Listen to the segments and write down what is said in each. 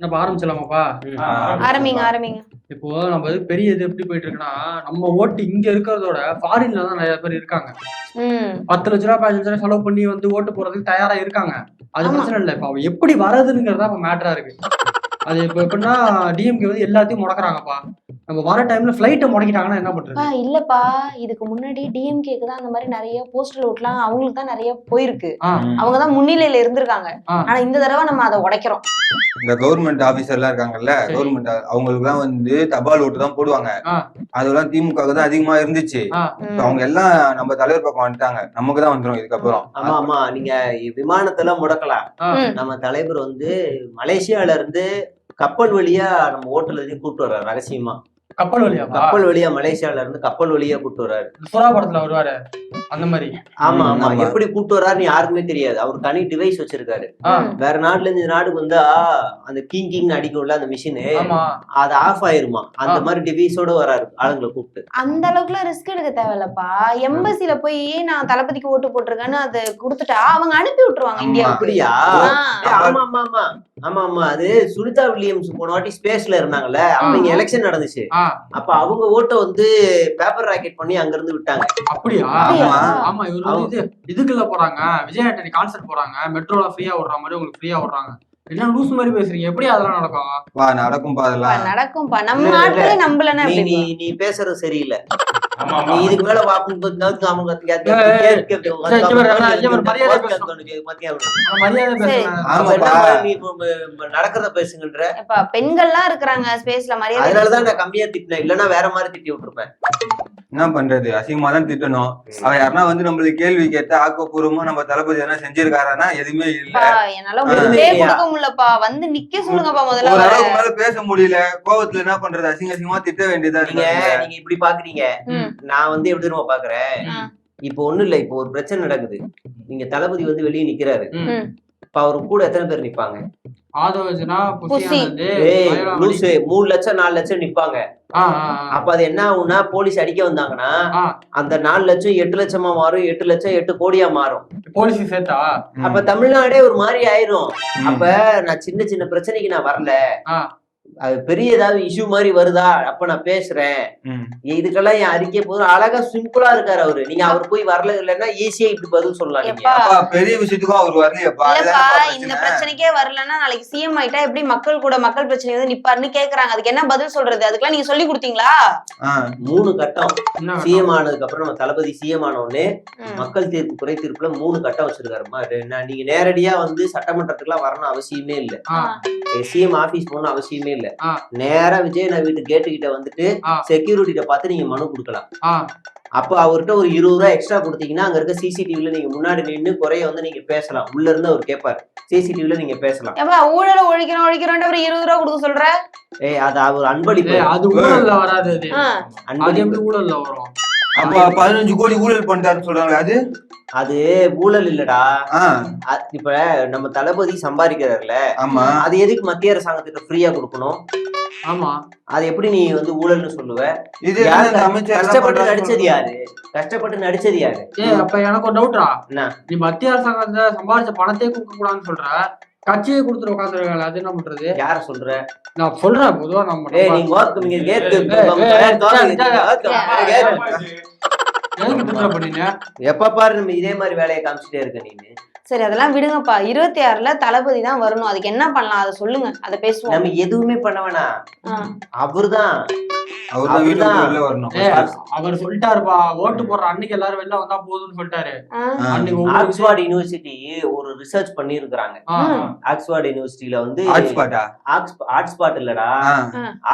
நம்ம ஆரம்பிச்சலாமாப்பா? ஆரம்பிங்க ஆரம்பிங்க. இப்போ நம்ம இது பெரிய இது எப்படி போயிட்டு இருக்குன்னா நம்ம ஓட்டு இங்க இருக்கிறதோட ஃபாரின்ல தான் நிறைய பேர் இருக்காங்க. ம். பத்து லட்ச ரூபா பதினஞ்சு ரூபா செலவு பண்ணி வந்து ஓட்டு போறதுக்கு தயாரா இருக்காங்க. அது. பிரச்சனை இல்லை இப்போ எப்படி வரதுங்கிறதா இப்ப மேட்டரா இருக்கு. அது இப்போ எப்படின்னா டிஎம்கே வந்து எல்லாத்தையும் முடக்குறாங்கப்பா. நம்ம வர டைம்ல ஃபிளைட்டை முடக்கிட்டாங்கன்னா என்ன பண்றது? இல்லப்பா. இதுக்கு முன்னாடி டிஎம்கேக்கு தான் அந்த மாதிரி நிறைய போஸ்டல் ஓட்லாம் அவங்களுக்கு தான் நிறைய போயிருக்கு. அவங்க தான் முன்னிலையில இருந்திருக்காங்க. ஆனா இந்த தடவை நம்ம அதை உடைக்கிறோம். இந்த கவர்மெண்ட் ஆபீசர் எல்லாம் இருக்காங்கல்ல. கவர்மெண்ட் அவங்களுக்கு எல்லாம் வந்து தபால் ஓட்டு தான் போடுவாங்க. அதெல்லாம் திமுக தான் அதிகமா இருந்துச்சு. அவங்க எல்லாம் நம்ம தலைவர் பக்கம் வந்துட்டாங்க. நமக்கு தான் வந்துரும் இதுக்கப்புறம். ஆமா ஆமா. நீங்க விமானத்துல முடக்கலாம். நம்ம தலைவர் வந்து மலேசியால இருந்து கப்பல் வழியா நம்ம ஓட்டுல இருந்து கூட்டு வர்றாரு ரகசியமா. கப்பல் வழியாப்பா கப்பல் வழியா மலேசியால இருந்து கப்பல் வழியா கூட்டு வர்றாரு. சுறா படத்துல வருவாரு அந்த மாதிரி. ஆமா ஆமா. எப்படி கூட்டு வர்றாருன்னு யாருக்குமே தெரியாது. அவர் தனி டிவைஸ் வச்சிருக்காரு. வேற நாட்டுல இருந்து இந்த நாடுக்கு வந்தா அந்த கிங் கிங் அடிக்கும்ல அந்த மிஷினு ஆமா. அது ஆஃப் ஆயிருமா? அந்த. மாதிரி டிவைஸோட வராரு ஆளுங்களை கூப்பிட்டு. அந்த அளவுக்குலாம் ரிஸ்க் எடுக்க தேவையில்லப்பா. எம்பசில போய் நான் தளபதிக்கு ஓட்டு போட்டிருக்கேன்னு அதை கொடுத்துட்டா அவங்க அனுப்பி விட்டுருவாங்க. இந்தியாவுக்கு. அப்படியா? ஆமா ஆமா ஆமா. ஆமா ஆமா. அது சுனிதா வில்லியம்ஸ் போன வாட்டி ஸ்பேஸ்ல இருந்தாங்கல்ல அப்ப இங்க எலெக்ஷன் நடந்துச்சு. அப்ப அவங்க ஓட்டை வந்து பேப்பர் ராக்கெட் பண்ணி அங்க இருந்து விட்டாங்க. அப்படியா? ஆமா. இவரு வந்து இது இதுக்குள்ள போறாங்க. விஜய் ஆண்டனி கான்சர்ட் போறாங்க மெட்ரோல ஃப்ரீயா விடுற மாதிரி உங்களுக்கு ஃப்ரீயா விடுறாங்க என்ன லூஸ் மாதிரி பேசுறீங்க? எப்படி அதெல்லாம் நடக்கும்? வா நடக்கும்பா பா, அதெல்லாம் நடக்கும்பா. நம்ம. நாட்டுல நம்பலன்னா நீ நீ நீ பேசுறது சரியில்லை. இதுக்கு மேல நடக்கிறத பேசுங்கன்ற பெண்கள்லாம் இருக்கிறாங்க ஸ்பேஸ்ல மரியாதை அதனாலதான் நான் கம்மியா திட்டினேன். இல்லன்னா வேற மாதிரி திட்டி விட்டுருப்பேன். என்ன பண்றது? அசிங்கமா தான் திட்டணும். அவ யாருன்னா வந்து நம்மளுக்கு கேள்வி கேட்டு ஆக்கப்பூர்வமா நம்ம தளபதி எதனா செஞ்சிருக்காருன்னா எதுவுமே இல்ல. என்னால முடியலப்பா. வந்து நிக்க சொல்லுங்கப்பா முதல்ல ஒரு அவரை. அளவுக்கு மேல பேச முடியல. கோவத்துல என்ன பண்றது? அசிங்க அசிங்கமா திட்ட வேண்டியதா நீங்க இப்படி பாக்குறீங்க. நான் வந்து எப்படி தெரியுமா பாக்குறேன். இப்போ ஒண்ணும் இல்ல இப்போ ஒரு பிரச்சனை நடக்குது நீங்க தளபதி வந்து வெளியே நிக்கிறாரு ம். ம். இப்ப அவரு கூட எத்தனை பேர் நிப்பாங்க மூணு லட்சம் நாலு லட்சம் நிப்பாங்க. அப்ப அது என்ன ஆகும்னா போலீஸ் அடிக்க வந்தாங்கன்னா. அந்த நாலு லட்சம் எட்டு லட்சமா மாறும் எட்டு லட்சம் எட்டு கோடியா மாறும் போலீஸுக்கு சேர்த்தா அப்ப தமிழ்நாடே ஒரு மாதிரி ஆயிரும். அப்ப நான் சின்ன சின்ன பிரச்சனைக்கு நான் வரல. அது பெரிய ஏதாவது இஷ்யூ மாதிரி வருதா? அப்ப நான் பேசுறேன். இதுக்கெல்லாம் என் அறிக்கை போதும். அழகா சிம்பிளா இருக்காரு அவரு. நீங்க அவர் போய் வரல இல்லைன்னா ஈஸியா இப்படி பதில் சொல்லலாம் பெரிய விஷயத்துக்கும் அவர் அதுதானப்பா இந்த பிரச்சனை. பிரச்சனைக்கே வரலன்னா நாளைக்கு சிஎம் ஆயிட்டா எப்படி மக்கள் கூட மக்கள் பிரச்சனை வந்து நிப்பாருன்னு கேக்குறாங்க. அதுக்கு என்ன பதில் சொல்றது? அதுக்கெல்லாம் நீங்க சொல்லி கொடுத்தீங்களா? மூணு கட்டம் என்ன சிஎம் ஆனதுக்கு அப்புறம் நம்ம தளபதி சிஎம் ஆன உடனே. மக்கள் தீர்ப்பு குறை தீர்ப்புல மூணு கட்டம் வச்சிருக்காருமா நான் நீங்க நேரடியா வந்து சட்டமன்றத்துக்குலாம் வரணும் அவசியமே இல்ல. சிஎம் ஆபீஸ் போகணும் அவசியமே இல்ல. ஆ. நேரா விஜய் நான் வீட்டு கேட்டு கிட்ட வந்துட்டு ஆ. செக்யூரிட்டிட்ட பார்த்து நீங்க மனு கொடுக்கலாம். அப்ப அவர்கிட்ட ஒரு இருபது ரூபாய் எக்ஸ்ட்ரா கொடுத்தீங்கன்னா அங்க இருக்க சிசிடிவில நீங்க முன்னாடி நின்னு குறைய வந்து நீங்க பேசலாம். உள்ள இருந்து அவர் கேட்பாரு சிசிடிவில நீங்க பேசலாம். ஊழல ஒழிக்கிறோம் ஒழிக்கிறோம் அப்புறம் இருபது ரூபா கொடுக்க சொல்ற? ஏய் அது அவர் அன்பளிப்பு. அது ஊழல்ல வராது அது எப்படி ஊழல்ல வரும்? அப்ப பதினஞ்சு கோடி ஊழல் பண்ணிட்டாருன்னு சொல்றாங்க அது? அது ஊழல் இல்லடா. இப்ப நம்ம தளபதி சம்பாதிக்கிறாருல ஆமா. அது எதுக்கு மத்திய அரசாங்கத்துக்கு ஃப்ரீயா கொடுக்கணும்? ஆமா. அது எப்படி நீ வந்து ஊழல்னு சொல்லுவ? இது கஷ்டப்பட்டு நடிச்சது யாரு? கஷ்டப்பட்டு நடிச்சது யாரு? அப்ப எனக்கு ஒரு டவுட்ரா என்ன? நீ மத்திய அரசாங்கத்துல சம்பாதிச்ச பணத்தையே கொடுக்க கூடாதுன்னு சொல்ற. கட்சியை கொடுத்துட்டு உட்காந்துருக்காங்க அது என்ன பண்றது யார சொல்ற நான் சொல்றேன் பொதுவா நம்ம ஏய் நீங்க work நீங்க எப்ப பாரு நம்ம இதே மாதிரி வேலையை காமிச்சிட்டே இருக்க நீங்க சரி அதெல்லாம் விடுங்கப்பா. இருபத்தி ஆறுல தளபதி தான் வரணும். அதுக்கு என்ன பண்ணலாம்? அதை சொல்லுங்க. அதை பேசுவோம். நம்ம எதுவுமே பண்ண வேணாம். அவர்தான். அவர் சொல்லிட்டாருப்பா. ஓட்டு போடுற அன்னைக்கு எல்லாரும் வெளில வந்தா போதும்னு சொல்லிட்டாரு. ஆக்ஸ்போர்ட் யூனிவர்சிட்டி ஒரு ரிசர்ச் ஆ. ஆக்ஸ்போர்ட் யூனிவர்சிட்டியில வந்து ஆக்ஸ்பாட் இல்லடா.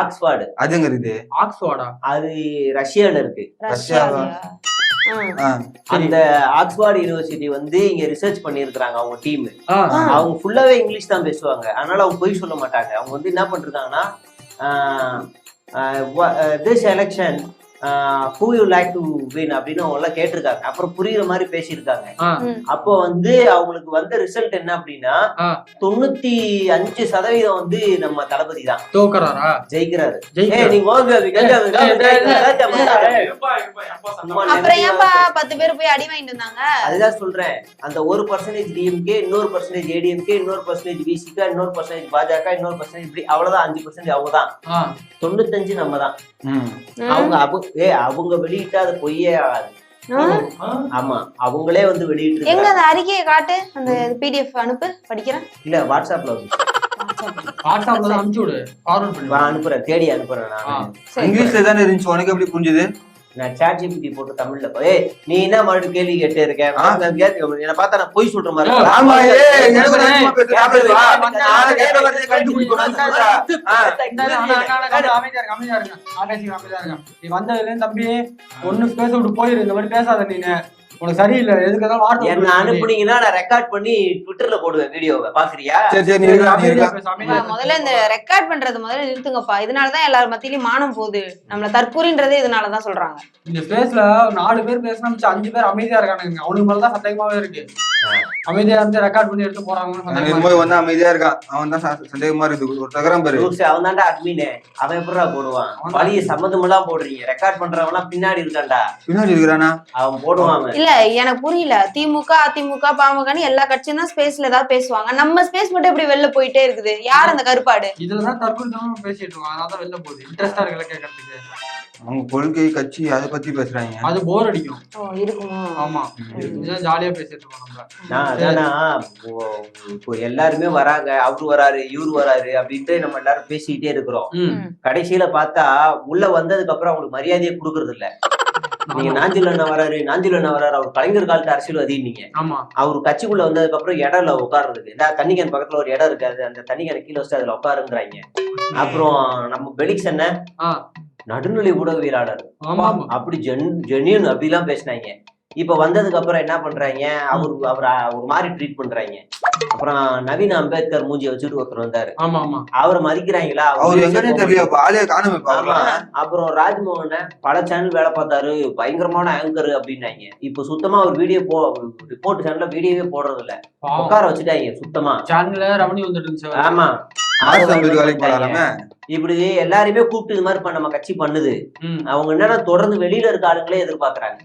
ஆக்ஸ்பார்டு அதுங்க இது ஆக்ஸ்போர்டா அது ரஷ்யால இருக்கு. ரஷ்யாவியா? அந்த ஆக்ஸ்போர்ட் யூனிவர்சிட்டி வந்து இங்க ரிசர்ச் பண்ணியிருக்கிறாங்க அவங்க டீம். அவங்க ஃபுல்லாவே இங்கிலீஷ் தான் பேசுவாங்க. அதனால அவங்க பொய் சொல்ல மாட்டாங்க. அவங்க வந்து என்ன பண்ணிருக்காங்கன்னா this election who you like to win அப்படின்னு அவங்க எல்லாம் கேட்டிருக்காங்க. அப்புறம் புரியுற மாதிரி பேசியிருக்காங்க. அப்போ வந்து அவங்களுக்கு வந்த ரிசல்ட் என்ன அப்படின்னா. தொண்ணூத்தி அஞ்சு சதவீதம் வந்து நம்ம தளபதி தான். தோக்கறாரா? ஜெயிக்கிறாரு. பத்து பேர் போய் அடி வாங்கிட்டு வந்தாங்க? அதுதான் சொல்றேன். அந்த ஒரு பர்சன்டேஜ் டிஎம்கே இன்னொரு பர்சன்டேஜ் ஏடிஎம்கே இன்னொரு பர்சன்டேஜ் பிசிகா இன்னொரு பர்சன்டேஜ் பாஜக இன்னொரு பர்சன்டேஜ் இப்படி அவ்வளவுதான். அஞ்சு பர்சன்டேஜ் அவங்க தான் தொண்ணூத்தஞ்சு நம்ம தான். அவங்க ஏ அவங்க வெளியிட்டா அது பொய்யே ஆகாது. ஆமா அவங்களே வந்து வெளியிட்டு எங்க. அந்த அறிக்கையை காட்டு? அந்த பிடிஎஃப் அனுப்பு படிக்கிறேன். இல்ல வாட்ஸ்அப்ல வந்து வாட்ஸ்அப்ல அனுப்பிச்சு விடு. ஃபார்வர்ட் பண்ணு. நான் அனுப்புறேன். தேடி அனுப்புறேன் நான். இங்கிலீஷ்ல தானே இருந்துச்சு உனக்கு எப்படி புரிஞ்சுது? நான் சாட் ஜிபிடி போட்டு தமிழ்ல போய் நீ என்ன மறுபடியும் கேள்வி கேட்டே இருக்க? ஆ. நான் கேட்க என்ன பார்த்தா நான் பொய் சொல்ற மாதிரி. நீ வந்ததுல இருந்து தம்பி ஒண்ணு பேச விட்டு போயிரு. இந்த மாதிரி பேசாத நீனு. உனக்கு சரியில்லை எதுக்கு ஏதாவது வார்த்தை என்ன அனுப்புனீங்கன்னா நான் ரெக்கார்ட் பண்ணி ட்விட்டர்ல போடுவேன் வீடியோவை பாக்குறியா? சரி சரி முதல்ல இந்த ரெக்கார்ட் பண்றது முதல்ல நிறுத்துங்கப்பா. இதனாலதான் எல்லாரும் மத்தியிலயும் மானம் போகுது. நம்மள தற்கூறின்றதே இதனாலதான் சொல்றாங்க. இந்த ஸ்பேஸ்ல நாலு பேர் பேசினா அஞ்சு பேர் அமைதியா இருக்கானுங்க. அவனுக்கு மேலதான் சந்தேகமாவே இருக்கு. அமைதியா இருந்து ரெக்கார்ட் பண்ணி எடுத்து சந்தேகமா இருக்கும்போது வந்து அமைதியா இருக்கான். அவன் தான் சந்தேகமா இருக்குது. ஒரு தகரம் பாரு. அவன் தான்டா அட்மினே அவன் எப்படிடா போடுவான்? வழிய சம்மந்தம் எல்லாம் போடுறீங்க. ரெக்கார்ட் பண்றவன்லாம் பின்னாடி இருக்கான்டா. பின்னாடி இருக்கிறானா? அவன் போடுவான் அவன். இல்ல எனக்கு புரியல. திமுக அதிமுக பாமகன்னு எல்லா கட்சியும் தான் ஸ்பேஸ்ல ஏதாவது பேசுவாங்க. நம்ம ஸ்பேஸ் மட்டும் எப்படி வெளில போயிட்டே இருக்குது? யார் அந்த கருப்பாடு? இதுலதான் தற்கொலை பேசிட்டு இருக்கோம் அதனால தான் வெளில போகுது. இன்ட்ரெஸ்டா இருக்குல்ல கேட்கறதுக்கு அவங்க கொள்கை கட்சி அதை பத்தி பேசுறாங்க. அது போர் அடிக்கும். ஓ இருக்குமோ? ஆமா. இதுதான் ஜாலியா பேசிட்டு இருக்கோம் அதானா எல்லாருமே வராங்க. அவரு வராரு இவரு வராரு அப்படின்ட்டு நம்ம எல்லாரும் பேசிக்கிட்டே இருக்கிறோம். கடைசியில பார்த்தா உள்ள வந்ததுக்கு அப்புறம் அவங்களுக்கு மரியாதையே கொடுக்கறது இல்ல நீங்க நாஞ்சில் அண்ணா வராரு நாஞ்சில் அண்ணா வராரு அவர் கலைஞர் காலத்து அரசியல்வாதி நீங்க ஆமா. அவர் கட்சிக்குள்ள வந்ததுக்கு அப்புறம் இடம் இல்ல உட்கார்றதுக்கு இந்த தண்ணி கேன் பக்கத்துல ஒரு இடம் இருக்காது அந்த தண்ணி கேன் கீழே வச்சு அதுல உட்காருங்கிறாங்க. அப்புறம் நம்ம பெலிக்ஸ் என்ன. நடுநிலை ஊடகவியலாளர். அப்படி ஜென் ஜெனியன் அப்படிலாம் பேசினாங்க. இப்ப வந்ததுக்கு அப்புறம் என்ன பண்றாங்க? அவரு அவர் ஒரு மாதிரி ட்ரீட் பண்றாங்க. அப்புறம் நவீன் அம்பேத்கர் மூஞ்சிய வச்சுட்டு ஒருத்தர் வந்தாரு. ஆமா ஆமா. அவரை மதிக்கிறாங்களா? அப்புறம் ராஜ்மோகன பல சேனல் வேலை பார்த்தாரு. பயங்கரமான ஆங்கர் அப்படின்னாங்க. இப்ப சுத்தமா ஒரு வீடியோ போ ரிப்போர்ட் சேனல்ல வீடியோவே போடுறது இல்ல உட்கார வச்சுட்டாங்க சுத்தமா. சேனல்ல ரெவன்யூ வந்துட்டு இருந்துச்சு ஆமா. இப்படி எல்லாரையுமே கூப்பிட்டு இது மாதிரி நம்ம கட்சி பண்ணுது. அவங்க என்னன்னா தொடர்ந்து வெளியில இருக்க ஆளுங்களே எதிர்பார்க்கறாங்க.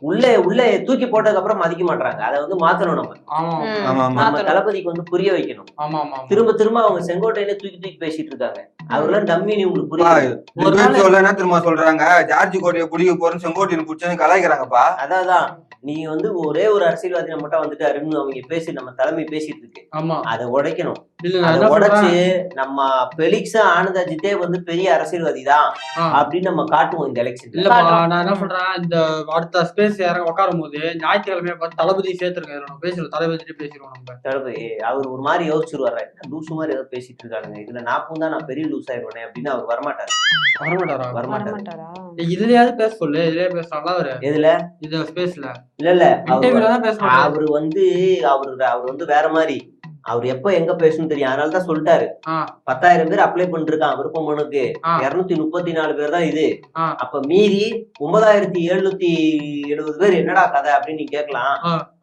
உள்ளே உள்ளே தூக்கி போட்டதுக்கு அப்புறம் மதிக்க மாட்டாங்க அதை வந்து மாத்தணும் நம்ம. தளபதிக்கு வந்து புரிய வைக்கணும். ஆமா ஆமா ஆமா. திரும்ப திரும்ப அவங்க செங்கோட்டையில தூக்கி தூக்கி பேசிட்டு இருக்காங்க. அவரெல்லாம் டம்மி நீ உங்களுக்கு புரியுது? என்ன திரும்ப சொல்றாங்க? ஜார்ஜ் கோட்டையை பிடிக்க போறேன்னு செங்கோட்டையன் பிடிச்சேன்னு கலாய்க்கிறாங்கப்பா. அதான் நீ வந்து ஒரே ஒரு அரசியல்வாதி நம்மகிட்ட வந்துட்டாருன்னு அவங்க பேசி நம்ம தலைமை பேசிட்டு இருக்கு. ஆமா. அதை உடைக்கணும். உடைச்சு நம்ம பெலிக்ஸா ஆனந்த் அஜித்தே வந்து பெரிய அரசியல்வாதி தான். அப்படின்னு நம்ம காட்டுவோம் இந்த எலெக்ஷன்ல இல்லப்பா நான் என்ன சொல்றேன் இந்த அடுத்த ஸ்பேஸ் யாரும் உட்காரும் போது ஞாயிற்றுக்கிழமையை பார்த்து தளபதி சேர்த்திருக்கேன் இதுல நம்ம பேசுறோம் தளபதி பேசிடுவோம் நம்ம. தளபதி அவர் ஒரு மாதிரி யோசிச்சிருவாரு லூசு மாதிரி ஏதோ பேசிட்டு இருக்கானுங்க இதுல நான் தான் நான் பெரிய லூஸ் ஆயிடுவேனே அப்படின்னு அவர் வரமாட்டாரு. வரமாட்டாரா? வரமாட்டாரு. இதுலயாவது பேச சொல்லு இதுலயே பேசலாம்ல அவரு எதுல? இது ஸ்பேஸ்ல இல்ல இல்ல அவர் வந்து அவரு அவர் வந்து வேற மாதிரி. அவர் எப்ப எங்க பேசணும்னு தெரியும் அதனால தான் சொல்லிட்டாரு. பத்தாயிரம் பேர் அப்ளை பண்ணிருக்கான் விருப்பம் மனுக்கு. இருநூத்தி முப்பத்தி நாலு பேர் தான் இது. அப்ப மீறி ஒன்பதாயிரத்தி எழுநூத்தி எழுபது பேர் என்னடா கதை அப்படின்னு நீ கேட்கலாம்.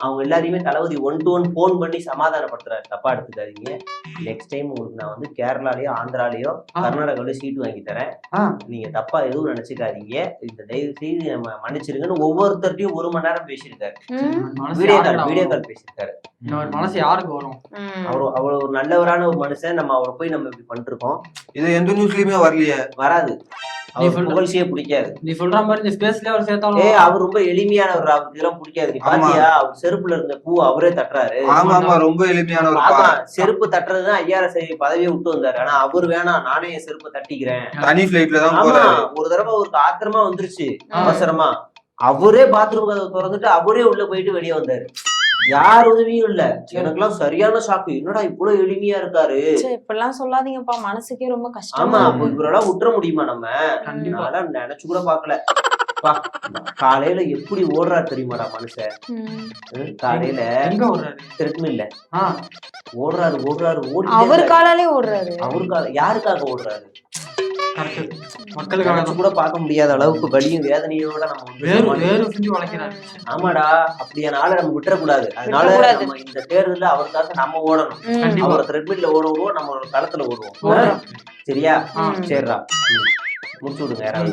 அவங்க எல்லாரையுமே Thalapathy one to one phone பண்ணி சமாதானப்படுத்துறாரு தப்பா எடுத்துக்காதீங்க நெக்ஸ்ட் டைம் உங்களுக்கு நான் வந்து கேரளாலயோ ஆந்திராலயோ. கர்நாடகாலயோ சீட் வாங்கி தரேன். நீங்க தப்பா எதுவும் நினைச்சுக்காதீங்க இந்த தயவு செய்து நம்ம மன்னிச்சிருங்கன்னு ஒவ்வொருத்தர்ட்டையும் ஒரு மணி நேரம் பேசியிருக்காரு வீடியோ கால் வீடியோ? கால் பேசியிருக்காரு மனசு யாருக்கு வரும் அவர் அவ்வளவு ஒரு நல்லவரான ஒரு மனுஷன். நம்ம அவரை போய் நம்ம இப்படி பண்ணிருக்கோம். இது எந்த நியூஸ்லயுமே வரலையே. வராது. அவர் புகழ்ச்சியே பிடிக்காது. நீ சொல்ற மாதிரி இந்த ஸ்பேஸ்லயே அவர் ஏ சேர்த்தாலும் அவர் ரொம்ப எளிமையானவர். அவருக்கு இதெல்லாம் பிடிக்காது. நீ. பாத்தியா? அவர் செருப்புல இருந்த பூ அவரே தட்டுறாரு. ஆமா ஆமா. ரொம்ப எளிமையானவர்ப்பா ஆமா. செருப்பு தட்டுறதுதான் ஐயாயிரம் சரி பதவியை விட்டு வந்தாரு. ஆனா அவர் வேணாம். நானே என் செருப்பை தட்டிக்கிறேன். தனி பிளைட்ல தான் போறாரு. ஒரு தடவை அவருக்கு ஆத்திரமா வந்துருச்சு. அவசரமா. அவரே பாத்ரூம் கதவை திறந்துட்டு அவரே உள்ள போயிட்டு வெளியே வந்தாரு. யார் உதவியும் இல்ல. எனக்கெல்லாம் சரியான ஷாக்கு என்னடா இவ்வளவு எளிமையா இருக்காரு? ச்சே, இப்படிலாம் சொல்லாதீங்கப்பா. மனசுக்கே ரொம்ப ஆமா கஷ்டமா அப்போ இவரெல்லாம் விட்டுற முடியுமா நம்ம? கண்டிப்பா. நினைச்சு கூட பாக்கல பா, காலையில எப்படி ஓடுறாரு தெரியுமாடா மனுஷன்? காலையில ஆ. ஓடுறாரு ஓடுறாரு ஓடி அவர் காலாலே ஓடுறாரு. அவருக்காக யாருக்காக ஓடுறாரு? தான். கூட பார்க்க முடியாத அளவுக்கு வலியும் வேதனையோட நம்ம வேறு சமாளி- வேறு செஞ்சு வளைக்கிறாரு ஆமாடா அப்படியான ஆளை நம்ம விட்டுறக்கூடாது அதனால. நம்ம இந்த தேர்தல்ல அவருக்காக நம்ம ஓடணும். அவர் த்ரெட்மில்ல ஓட விடுவோம் நம்ம ஒரு களத்துல ஓடுவோம். சரியா. சரிடா. முடிச்சு விடுங்க யாராவது